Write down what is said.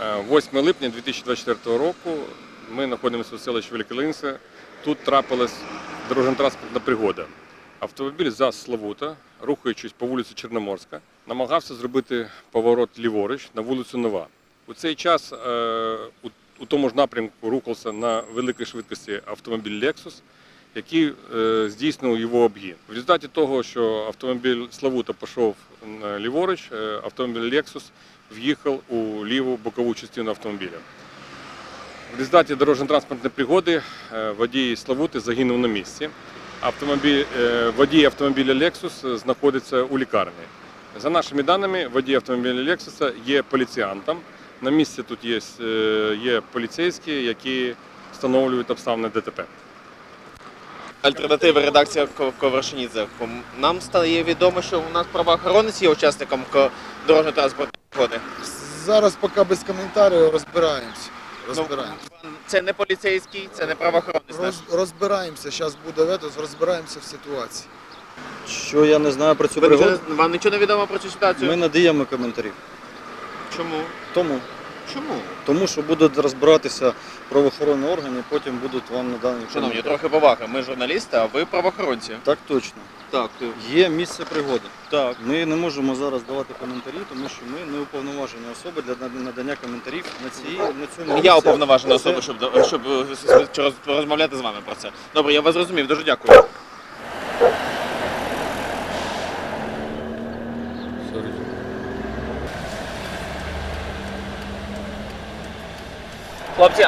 8 липня 2024 року ми знаходимося у селищі Великолинце. Тут трапилась дорожньо-транспортна пригода. Автомобіль ЗАЗ Славута, рухаючись по вулиці Чорноморська, намагався зробити поворот ліворуч на вулицю Нова. У цей час е, у тому ж напрямку рухався на великій швидкості автомобіль Lexus, який е, здійснив його обгін. В результаті того, що автомобіль Славута пішов ліворуч, е, автомобіль Lexus в'їхав у ліву бокову частину автомобіля. В результаті дорожньо-транспортної пригоди е, водій Славути загинув на місці. Автомобіль, водій автомобіля Lexus знаходиться у лікарні. За нашими даними, водій автомобіля Lexus є поліціантом. На місці тут є, є поліцейські, які встановлюють обставини ДТП. Альтернатива редакція Ко- Коврашинідзе. Нам стає відомо, що у нас правоохоронець є учасником ко- дорожньо-транспортної пригоди. Зараз поки без коментарів розбираємося. Ну, це не поліцейський, це не правоохоронець. Роз, розбираємося, зараз буде вето, розбираємося в ситуації. Що я не знаю про цю Ви пригоду, Вам нічого не відомо про цю ситуацію? ми надаємо коментарі. Чому? Тому, Чому? тому що будуть розбиратися правоохоронні органи, потім будуть вам надані Шановні, коментарі. трохи поваги. Ми журналісти, а ви правоохоронці. Так точно. Так, Є місце пригоди. так. Ми не можемо зараз давати коментарі, тому що ми не уповноважені особи для надання коментарів на цій на цьому. Я місці. уповноважена Це- особа, щоб, щоб е, роз- розмовляти з вами про це. Добре, я вас зрозумів, дуже дякую. Хлопці.